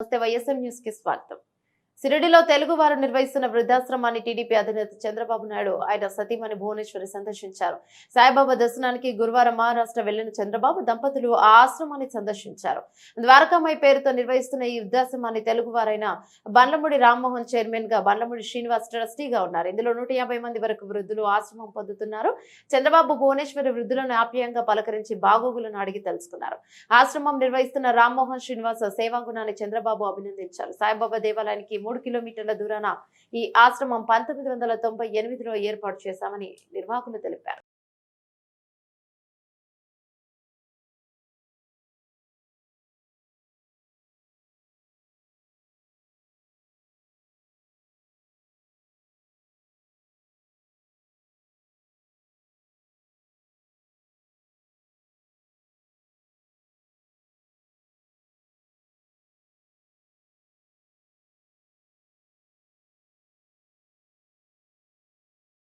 నమస్తే వైఎస్ఎం న్యూస్కి స్వాగతం సిరిడిలో తెలుగు వారు నిర్వహిస్తున్న వృద్ధాశ్రమాన్ని టీడీపీ అధినేత చంద్రబాబు నాయుడు ఆయన సతీమణి భువనేశ్వరి సందర్శించారు. సాయిబాబా దర్శనానికి గురువారం మహారాష్ట్ర వెళ్ళిన చంద్రబాబు దంపతులు ఆ ఆశ్రమాన్ని సందర్శించారు. ద్వారకామై పేరుతో నిర్వహిస్తున్న ఈ వృద్ధాశ్రమాన్ని తెలుగు వారైన బండ్లమూడి రామ్మోహన్ చైర్మన్గా బండ్లమూడి శ్రీనివాస్ ట్రస్టీగా ఉన్నారు. ఇందులో నూట మంది వరకు వృద్ధులు ఆశ్రమం పొందుతున్నారు. చంద్రబాబు భువనేశ్వరి వృద్ధులను ఆప్యాయంగా పలకరించి బాగోగులను అడిగి తెలుసుకున్నారు. ఆశ్రమం నిర్వహిస్తున్న రామ్మోహన్ శ్రీనివాస్ సేవాగుణాన్ని చంద్రబాబు అభినందించారు. సాయిబాబా దేవాలయానికి మూడు కిలోమీటర్ల దూరాన ఈ ఆశ్రమం పంతొమ్మిది వందల తొంభై ఎనిమిదిలో ఏర్పాటు చేశామని నిర్వాహకులు తెలిపారు.